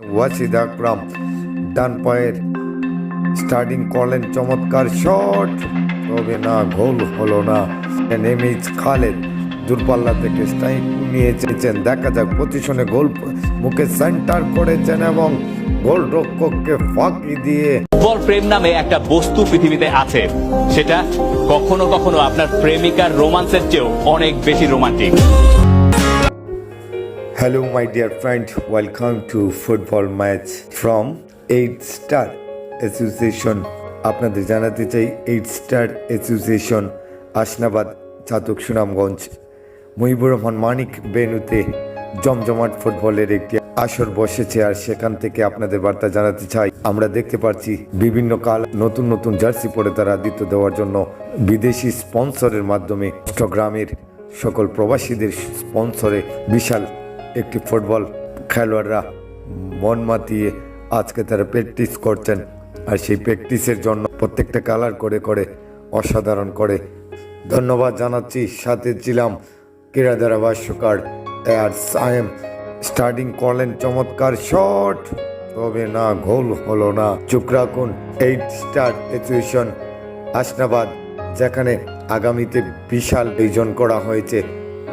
Wasit আকরাম ডান পায়ের starting করলেন চমৎকার শট তবে না গোল হলো না। নেমিজ খালেদ দূরপাল্লা থেকে স্ট্রাইক নিয়েছেন দেখা যাক পজিশনে গোল মুখে সেন্টার করেছেন এবং গোল রক্ষককে ফাঁকি দিয়ে ফুটবল প্রেম নামে একটা বস্তু পৃথিবীতে আছে। সেটা কখনো কখনো আপনার প্রেমিকার রোমান্সের চেয়েও অনেক বেশি romantic. Hello, my dear friend. Welcome to football match from 8 Star Association. আপনাদের জানাতে চাই এইট স্টার অ্যাসোসিয়েশন আসনাবাদ চাতক সুনামগঞ্জ মহিবুর রহমান মানিক বেনুতে জমজমাট ফুটবলের একটি আসর বসেছে আর সেখান থেকে আপনাদের বার্তা জানাতে চাই আমরা দেখতে পাচ্ছি বিভিন্ন কাল নতুন নতুন জার্সি পরে তারা আদিত্য দেওয়ার জন্য বিদেশি স্পন্সরের মাধ্যমে চট্টগ্রামের সকল প্রবাসীদের স্পন্সরে বিশাল একটি ফুটবল খেলোয়াড়রা মন মাতিয়ে আজকে তারা প্র্যাকটিস করছেন। আর সেই প্র্যাকটিসের জন্য প্রত্যেকটা কালার করে করে, অসাধারণ করে। ধন্যবাদ জানাচ্ছি, সাথে ছিলাম ক্রীড়া ভাষ্যকার আর সায়েম স্টার্টিং করলেন চমৎকার শট তবে না, গোল হলো না। চুপ রাখুন এইট স্টার অ্যাসোসিয়েশন আসনাবাদ যেখানে আগামীতে বিশাল আয়োজন করা হয়েছে,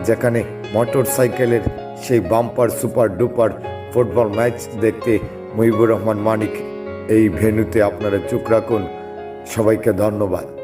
যেখানে মোটর সাইকেলের সেই bumper, super, duper football match দেখতে মুহিবুর রহমান মানিক এই ভেন্যুতে আপনারা চোখ রাখুন। সবাইকে ধন্যবাদ।